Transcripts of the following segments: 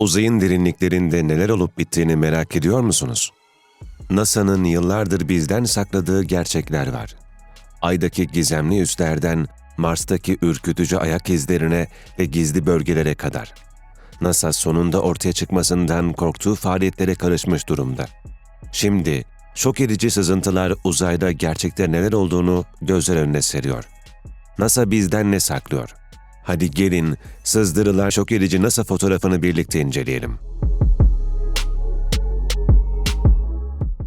Uzayın derinliklerinde neler olup bittiğini merak ediyor musunuz? NASA'nın yıllardır bizden sakladığı gerçekler var. Ay'daki gizemli üslerden Mars'taki ürkütücü ayak izlerine ve gizli bölgelere kadar. NASA sonunda ortaya çıkmasından korktuğu faaliyetlere karışmış durumda. Şimdi şok edici sızıntılar uzayda gerçekte neler olduğunu gözler önüne seriyor. NASA bizden ne saklıyor? Hadi gelin sızdırılan şok edici NASA fotoğrafını birlikte inceleyelim.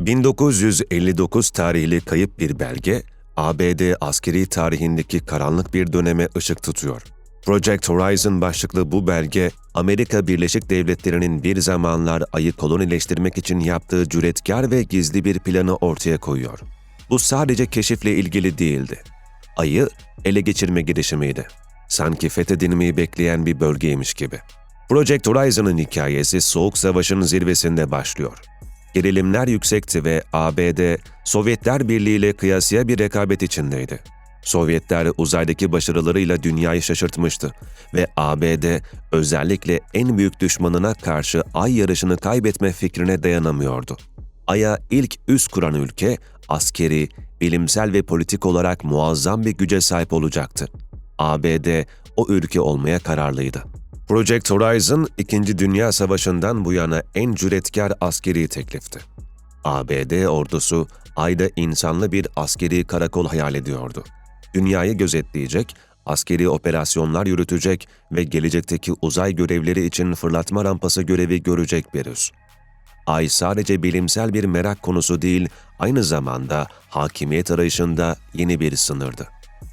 1959 tarihli kayıp bir belge, ABD askeri tarihindeki karanlık bir döneme ışık tutuyor. Project Horizon başlıklı bu belge, Amerika Birleşik Devletleri'nin bir zamanlar ayı kolonileştirmek için yaptığı cüretkar ve gizli bir planı ortaya koyuyor. Bu sadece keşifle ilgili değildi. Ayı ele geçirme girişimiydi. Sanki fethedilmeyi bekleyen bir bölgeymiş gibi. Project Horizon'ın hikayesi Soğuk Savaş'ın zirvesinde başlıyor. Gerilimler yüksekti ve ABD, Sovyetler Birliği ile kıyasıya bir rekabet içindeydi. Sovyetler uzaydaki başarılarıyla dünyayı şaşırtmıştı ve ABD özellikle en büyük düşmanına karşı ay yarışını kaybetme fikrine dayanamıyordu. Ay'a ilk üs kuran ülke askeri, bilimsel ve politik olarak muazzam bir güce sahip olacaktı. ABD o ülke olmaya kararlıydı. Project Horizon, İkinci Dünya Savaşı'ndan bu yana en cüretkar askeri teklifti. ABD ordusu ayda insanlı bir askeri karakol hayal ediyordu. Dünyayı gözetleyecek, askeri operasyonlar yürütecek ve gelecekteki uzay görevleri için fırlatma rampası görevi görecek bir üs. Ay sadece bilimsel bir merak konusu değil, aynı zamanda hakimiyet arayışında yeni bir sınırdı.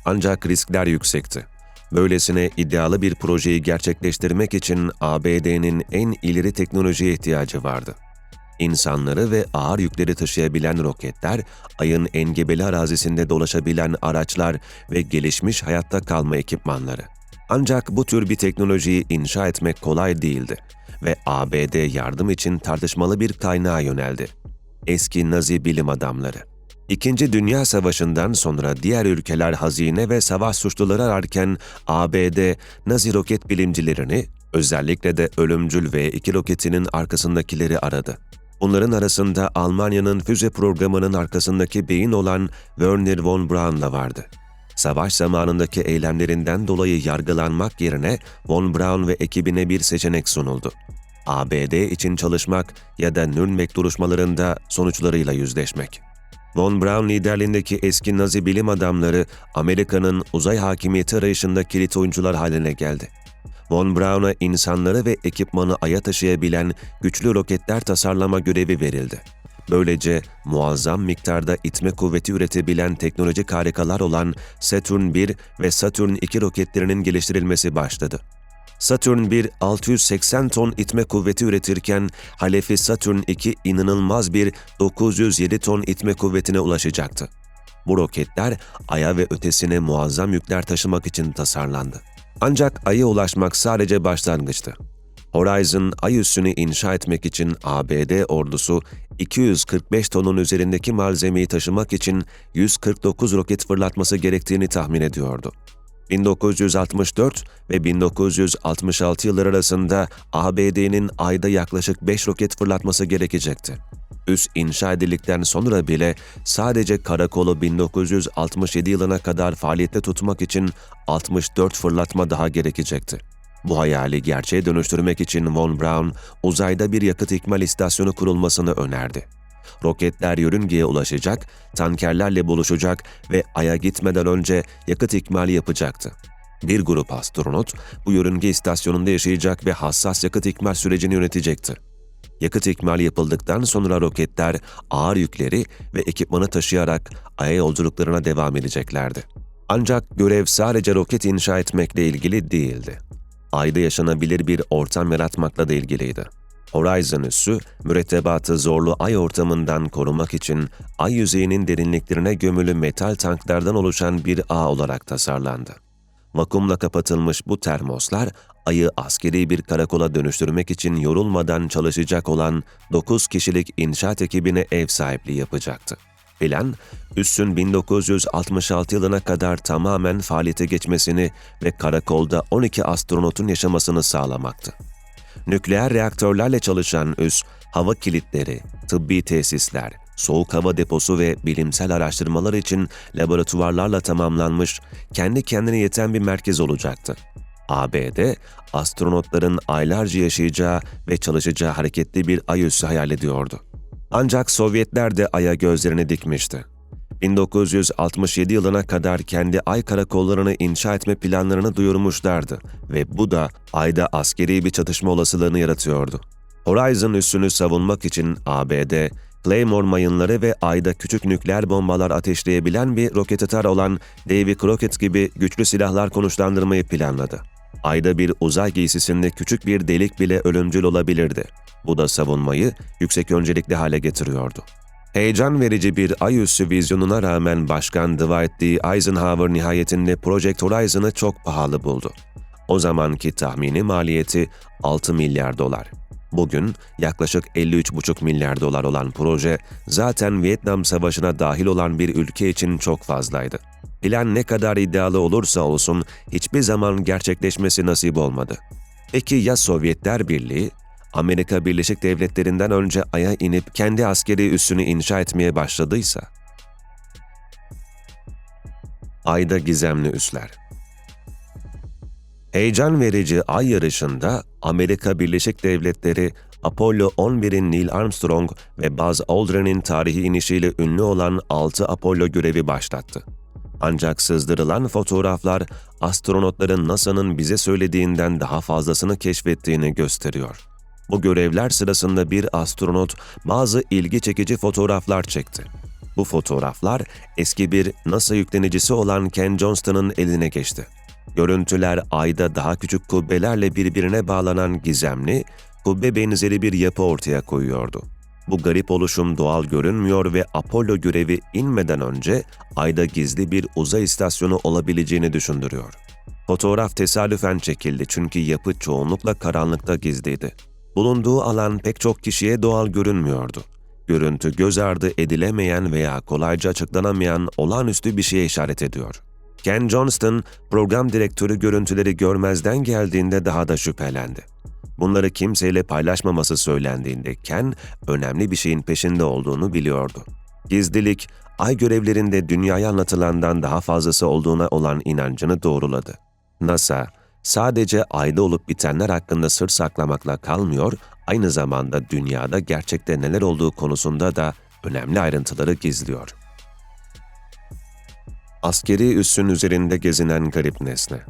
Ancak riskler yüksekti. Böylesine iddialı bir projeyi gerçekleştirmek için ABD'nin en ileri teknolojiye ihtiyacı vardı. İnsanları ve ağır yükleri taşıyabilen roketler, ayın engebeli arazisinde dolaşabilen araçlar ve gelişmiş hayatta kalma ekipmanları. Ancak bu tür bir teknolojiyi inşa etmek kolay değildi ve ABD yardım için tartışmalı bir kaynağa yöneldi. Eski Nazi bilim adamları. İkinci Dünya Savaşı'ndan sonra diğer ülkeler hazine ve savaş suçluları ararken ABD, Nazi roket bilimcilerini, özellikle de ölümcül V2 roketinin arkasındakileri aradı. Bunların arasında Almanya'nın füze programının arkasındaki beyin olan Werner von Braun da vardı. Savaş zamanındaki eylemlerinden dolayı yargılanmak yerine von Braun ve ekibine bir seçenek sunuldu. ABD için çalışmak ya da Nürnberg duruşmalarında sonuçlarıyla yüzleşmek. Von Braun liderliğindeki eski Nazi bilim adamları Amerika'nın uzay hakimiyeti arayışında kilit oyuncular haline geldi. Von Braun'a insanları ve ekipmanı aya taşıyabilen güçlü roketler tasarlama görevi verildi. Böylece muazzam miktarda itme kuvveti üretebilen teknolojik harikalar olan Saturn 1 ve Saturn 2 roketlerinin geliştirilmesi başladı. Saturn 1 680 ton itme kuvveti üretirken halefi Saturn 2 inanılmaz bir 907 ton itme kuvvetine ulaşacaktı. Bu roketler Ay'a ve ötesine muazzam yükler taşımak için tasarlandı. Ancak Ay'a ulaşmak sadece başlangıçtı. Horizon, Ay üssünü inşa etmek için ABD ordusu 245 tonun üzerindeki malzemeyi taşımak için 149 roket fırlatması gerektiğini tahmin ediyordu. 1964 ve 1966 yılları arasında ABD'nin ayda yaklaşık 5 roket fırlatması gerekecekti. Üs inşa edildikten sonra bile sadece karakolu 1967 yılına kadar faaliyette tutmak için 64 fırlatma daha gerekecekti. Bu hayali gerçeğe dönüştürmek için Von Braun, uzayda bir yakıt ikmal istasyonu kurulmasını önerdi. Roketler yörüngeye ulaşacak, tankerlerle buluşacak ve Ay'a gitmeden önce yakıt ikmali yapacaktı. Bir grup astronot bu yörünge istasyonunda yaşayacak ve hassas yakıt ikmal sürecini yönetecekti. Yakıt ikmali yapıldıktan sonra roketler ağır yükleri ve ekipmanı taşıyarak Ay'a yolculuklarına devam edeceklerdi. Ancak görev sadece roket inşa etmekle ilgili değildi. Ayda yaşanabilir bir ortam yaratmakla da ilgiliydi. Horizon üssü, mürettebatı zorlu ay ortamından korumak için ay yüzeyinin derinliklerine gömülü metal tanklardan oluşan bir ağ olarak tasarlandı. Vakumla kapatılmış bu termoslar, ayı askeri bir karakola dönüştürmek için yorulmadan çalışacak olan 9 kişilik inşaat ekibine ev sahipliği yapacaktı. Plan, üssün 1966 yılına kadar tamamen faaliyete geçmesini ve karakolda 12 astronotun yaşamasını sağlamaktı. Nükleer reaktörlerle çalışan üs, hava kilitleri, tıbbi tesisler, soğuk hava deposu ve bilimsel araştırmalar için laboratuvarlarla tamamlanmış, kendi kendine yeten bir merkez olacaktı. ABD, astronotların aylarca yaşayacağı ve çalışacağı hareketli bir ay üssü hayal ediyordu. Ancak Sovyetler de Ay'a gözlerini dikmişti. 1967 yılına kadar kendi ay karakollarını inşa etme planlarını duyurmuşlardı ve bu da Ay'da askeri bir çatışma olasılığını yaratıyordu. Horizon üssünü savunmak için ABD, Claymore mayınları ve Ay'da küçük nükleer bombalar ateşleyebilen bir roket atar olan Davy Crockett gibi güçlü silahlar konuşlandırmayı planladı. Ayda bir uzay giysisinde küçük bir delik bile ölümcül olabilirdi. Bu da savunmayı yüksek öncelikli hale getiriyordu. Heyecan verici bir ay üssü vizyonuna rağmen Başkan Dwight D. Eisenhower nihayetinde Project Horizon'ı çok pahalı buldu. O zamanki tahmini maliyeti 6 milyar dolar. Bugün yaklaşık 53,5 milyar dolar olan proje zaten Vietnam Savaşı'na dahil olan bir ülke için çok fazlaydı. Plan ne kadar iddialı olursa olsun hiçbir zaman gerçekleşmesi nasip olmadı. Peki ya Sovyetler Birliği? Amerika Birleşik Devletleri'nden önce Ay'a inip kendi askeri üssünü inşa etmeye başladıysa? Ayda gizemli üsler Heyecan verici ay yarışında Amerika Birleşik Devletleri Apollo 11'in Neil Armstrong ve Buzz Aldrin'in tarihi inişiyle ünlü olan 6 Apollo görevi başlattı. Ancak sızdırılan fotoğraflar astronotların NASA'nın bize söylediğinden daha fazlasını keşfettiğini gösteriyor. Bu görevler sırasında bir astronot bazı ilgi çekici fotoğraflar çekti. Bu fotoğraflar eski bir NASA yüklenicisi olan Ken Johnston'ın eline geçti. Görüntüler ayda daha küçük kubbelerle birbirine bağlanan gizemli, kubbe benzeri bir yapı ortaya koyuyordu. Bu garip oluşum doğal görünmüyor ve Apollo görevi inmeden önce ayda gizli bir uzay istasyonu olabileceğini düşündürüyor. Fotoğraf tesadüfen çekildi çünkü yapı çoğunlukla karanlıkta gizliydi. Bulunduğu alan pek çok kişiye doğal görünmüyordu. Görüntü göz ardı edilemeyen veya kolayca açıklanamayan olağanüstü bir şeye işaret ediyor. Ken Johnston, program direktörü görüntüleri görmezden geldiğinde daha da şüphelendi. Bunları kimseyle paylaşmaması söylendiğinde Ken, önemli bir şeyin peşinde olduğunu biliyordu. Gizlilik, ay görevlerinde dünyaya anlatılandan daha fazlası olduğuna olan inancını doğruladı. NASA, sadece ayda olup bitenler hakkında sır saklamakla kalmıyor, aynı zamanda dünyada gerçekte neler olduğu konusunda da önemli ayrıntıları gizliyor. Askeri üssün üzerinde gezinen garip nesne.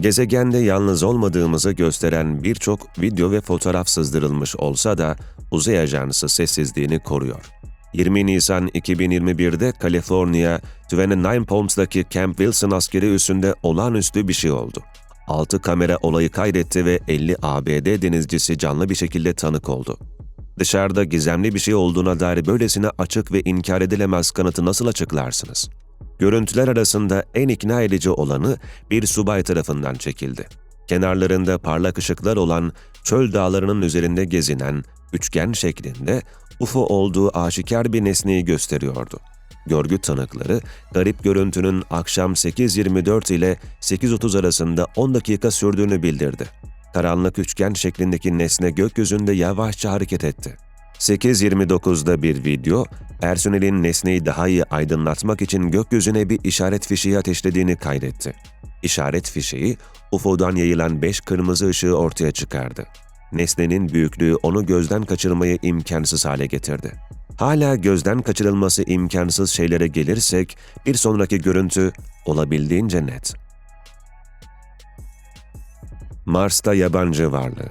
Gezegende yalnız olmadığımızı gösteren birçok video ve fotoğraf sızdırılmış olsa da uzay ajansı sessizliğini koruyor. 20 Nisan 2021'de Kaliforniya, 29 Palms'daki Camp Wilson askeri üssünde olağanüstü bir şey oldu. 6 kamera olayı kaydetti ve 50 ABD denizcisi canlı bir şekilde tanık oldu. Dışarıda gizemli bir şey olduğuna dair böylesine açık ve inkar edilemez kanıtı nasıl açıklarsınız? Görüntüler arasında en ikna edici olanı bir subay tarafından çekildi. Kenarlarında parlak ışıklar olan çöl dağlarının üzerinde gezinen, üçgen şeklinde UFO olduğu aşikar bir nesneyi gösteriyordu. Görgü tanıkları, garip görüntünün akşam 8.24 ile 8.30 arasında 10 dakika sürdüğünü bildirdi. Karanlık üçgen şeklindeki nesne gökyüzünde yavaşça hareket etti. 8.29'da bir video, personelin nesneyi daha iyi aydınlatmak için gökyüzüne bir işaret fişeği ateşlediğini kaydetti. İşaret fişeği, UFO'dan yayılan beş kırmızı ışığı ortaya çıkardı. Nesnenin büyüklüğü onu gözden kaçırmayı imkansız hale getirdi. Hala gözden kaçırılması imkansız şeylere gelirsek, bir sonraki görüntü olabildiğince net. Mars'ta yabancı varlığı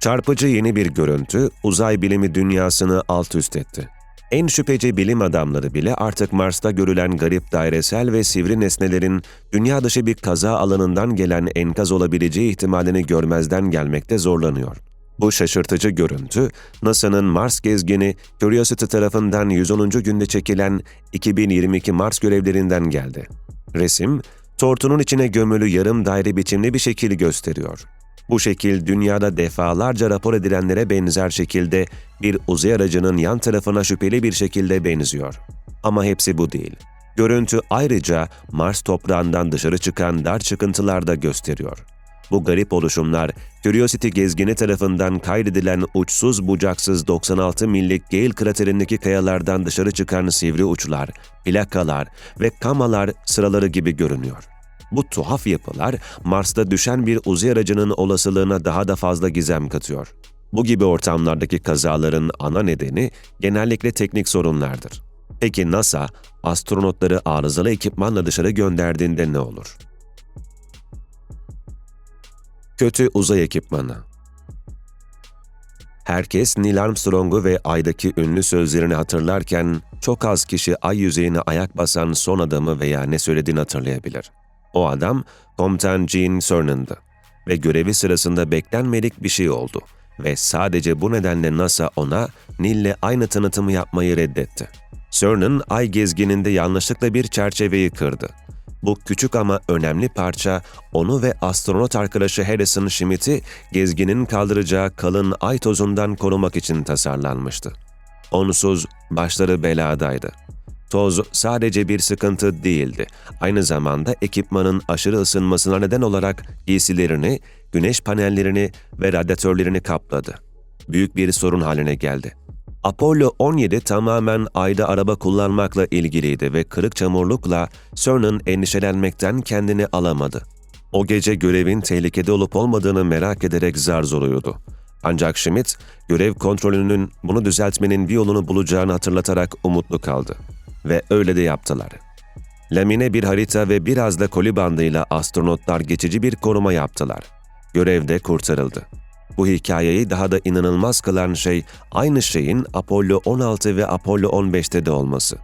Çarpıcı yeni bir görüntü uzay bilimi dünyasını alt üst etti. En şüpheci bilim adamları bile artık Mars'ta görülen garip dairesel ve sivri nesnelerin dünya dışı bir kaza alanından gelen enkaz olabileceği ihtimalini görmezden gelmekte zorlanıyor. Bu şaşırtıcı görüntü, NASA'nın Mars gezgini Curiosity tarafından 110. günde çekilen 2022 Mars görevlerinden geldi. Resim, tortunun içine gömülü yarım daire biçimli bir şekil gösteriyor. Bu şekil dünyada defalarca rapor edilenlere benzer şekilde bir uzay aracının yan tarafına şüpheli bir şekilde benziyor. Ama hepsi bu değil. Görüntü ayrıca Mars toprağından dışarı çıkan dar çıkıntılar da gösteriyor. Bu garip oluşumlar, Curiosity gezgini tarafından kaydedilen uçsuz bucaksız 96 millik Gale kraterindeki kayalardan dışarı çıkan sivri uçlar, plakalar ve kamalar sıraları gibi görünüyor. Bu tuhaf yapılar Mars'ta düşen bir uzay aracının olasılığına daha da fazla gizem katıyor. Bu gibi ortamlardaki kazaların ana nedeni genellikle teknik sorunlardır. Peki NASA, astronotları arızalı ekipmanla dışarı gönderdiğinde ne olur? Kötü uzay ekipmanı Herkes Neil Armstrong'u ve Ay'daki ünlü sözlerini hatırlarken çok az kişi Ay yüzeyine ayak basan son adamı veya ne söylediğini hatırlayabilir. O adam Komutan Gene Cernan'dı ve görevi sırasında beklenmedik bir şey oldu ve sadece bu nedenle NASA ona Neil'le aynı tanıtımı yapmayı reddetti. Cernan, Ay gezgininde yanlışlıkla bir çerçeveyi kırdı. Bu küçük ama önemli parça onu ve astronot arkadaşı Harrison Schmidt'i gezginin kaldıracağı kalın ay tozundan korumak için tasarlanmıştı. Onsuz başları beladaydı. Toz sadece bir sıkıntı değildi. Aynı zamanda ekipmanın aşırı ısınmasına neden olarak giysilerini, güneş panellerini ve radyatörlerini kapladı. Büyük bir sorun haline geldi. Apollo 17 tamamen ayda araba kullanmakla ilgiliydi ve kırık çamurlukla Cernan endişelenmekten kendini alamadı. O gece görevin tehlikede olup olmadığını merak ederek zar zor uyudu. Ancak Schmidt, görev kontrolünün bunu düzeltmenin bir yolunu bulacağını hatırlatarak umutlu kaldı. Ve öyle de yaptılar. Lamine bir harita ve biraz da koli bandıyla astronotlar geçici bir koruma yaptılar. Görevde kurtarıldı. Bu hikayeyi daha da inanılmaz kılan şey aynı şeyin Apollo 16 ve Apollo 15'te de olması.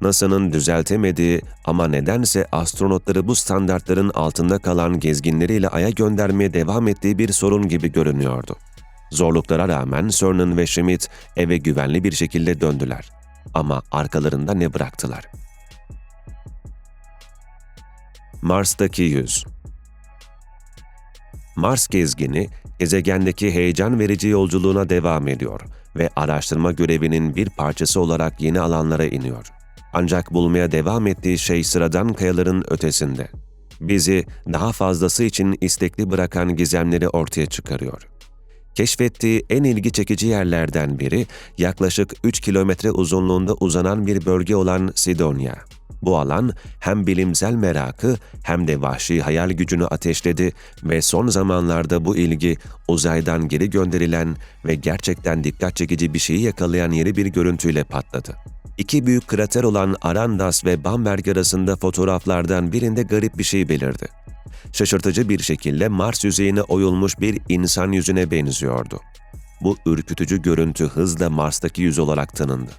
NASA'nın düzeltemediği ama nedense astronotları bu standartların altında kalan gezginleriyle Ay'a göndermeye devam ettiği bir sorun gibi görünüyordu. Zorluklara rağmen Cernan ve Schmidt eve güvenli bir şekilde döndüler. Ama arkalarında ne bıraktılar? Mars'taki yüz Mars gezgini, gezegendeki heyecan verici yolculuğuna devam ediyor ve araştırma görevinin bir parçası olarak yeni alanlara iniyor. Ancak bulmaya devam ettiği şey sıradan kayaların ötesinde. Bizi daha fazlası için istekli bırakan gizemleri ortaya çıkarıyor. Keşfettiği en ilgi çekici yerlerden biri yaklaşık 3 kilometre uzunluğunda uzanan bir bölge olan Sidonia. Bu alan hem bilimsel merakı hem de vahşi hayal gücünü ateşledi ve son zamanlarda bu ilgi uzaydan geri gönderilen ve gerçekten dikkat çekici bir şeyi yakalayan yeni bir görüntüyle patladı. İki büyük krater olan Arandas ve Bamberg arasında fotoğraflardan birinde garip bir şey belirdi. Şaşırtıcı bir şekilde Mars yüzeyine oyulmuş bir insan yüzüne benziyordu. Bu ürkütücü görüntü hızla Mars'taki yüz olarak tanındı.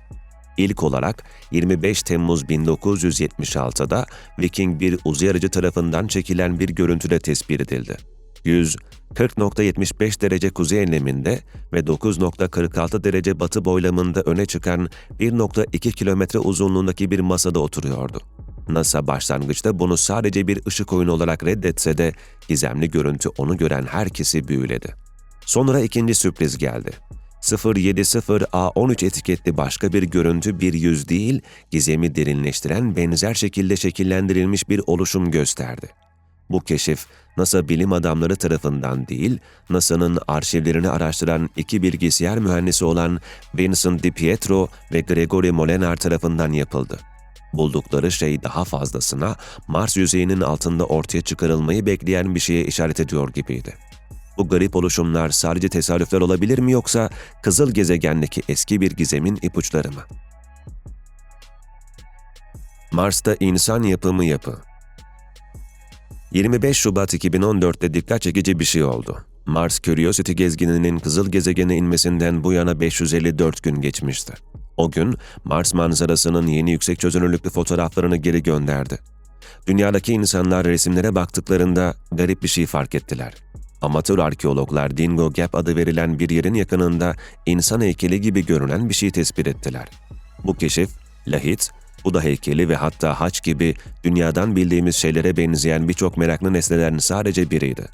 İlk olarak 25 Temmuz 1976'da Viking bir uzay aracı tarafından çekilen bir görüntüde tespit edildi. Yüz, 40.75 derece kuzey enleminde ve 9.46 derece batı boylamında öne çıkan 1.2 kilometre uzunluğundaki bir masada oturuyordu. NASA başlangıçta bunu sadece bir ışık oyunu olarak reddetse de gizemli görüntü onu gören herkesi büyüledi. Sonra ikinci sürpriz geldi. 070A13 etiketli başka bir görüntü bir yüz değil, gizemi derinleştiren benzer şekilde şekillendirilmiş bir oluşum gösterdi. Bu keşif NASA bilim adamları tarafından değil, NASA'nın arşivlerini araştıran iki bilgisayar mühendisi olan Vincent DiPietro ve Gregory Molinar tarafından yapıldı. Buldukları şey daha fazlasına Mars yüzeyinin altında ortaya çıkarılmayı bekleyen bir şeye işaret ediyor gibiydi. Bu garip oluşumlar sadece tesadüfler olabilir mi yoksa kızıl gezegendeki eski bir gizemin ipuçları mı? Mars'ta insan yapımı yapı 25 Şubat 2014'te dikkat çekici bir şey oldu. Mars Curiosity gezgininin kızıl gezegene inmesinden bu yana 554 gün geçmişti. O gün Mars manzarasının yeni yüksek çözünürlüklü fotoğraflarını geri gönderdi. Dünyadaki insanlar resimlere baktıklarında garip bir şey fark ettiler. Amatör arkeologlar Dingo Gap adı verilen bir yerin yakınında insan heykeli gibi görünen bir şey tespit ettiler. Bu keşif, lahit, Buda heykeli ve hatta haç gibi dünyadan bildiğimiz şeylere benzeyen birçok meraklı nesnelerin sadece biriydi.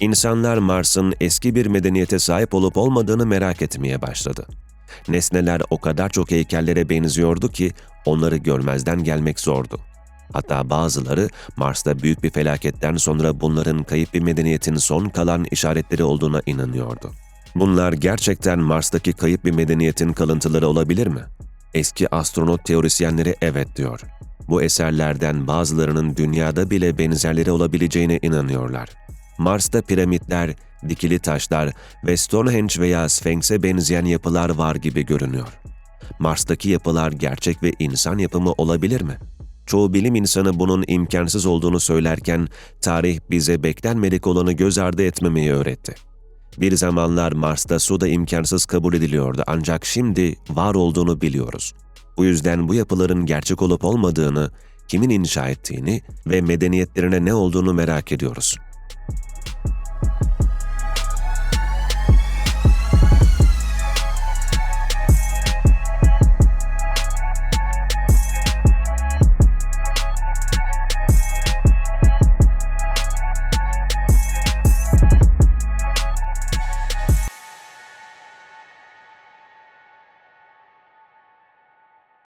İnsanlar Mars'ın eski bir medeniyete sahip olup olmadığını merak etmeye başladı. Nesneler o kadar çok heykellere benziyordu ki onları görmezden gelmek zordu. Hatta bazıları Mars'ta büyük bir felaketten sonra bunların kayıp bir medeniyetin son kalan işaretleri olduğuna inanıyordu. Bunlar gerçekten Mars'taki kayıp bir medeniyetin kalıntıları olabilir mi? Eski astronot teorisyenleri evet diyor. Bu eserlerden bazılarının dünyada bile benzerleri olabileceğine inanıyorlar. Mars'ta piramitler, dikili taşlar ve Stonehenge veya Sphinx'e benzeyen yapılar var gibi görünüyor. Mars'taki yapılar gerçek ve insan yapımı olabilir mi? Çoğu bilim insanı bunun imkansız olduğunu söylerken tarih bize beklenmedik olanı göz ardı etmemeyi öğretti. Bir zamanlar Mars'ta su da imkansız kabul ediliyordu ancak şimdi var olduğunu biliyoruz. Bu yüzden bu yapıların gerçek olup olmadığını, kimin inşa ettiğini ve medeniyetlerine ne olduğunu merak ediyoruz.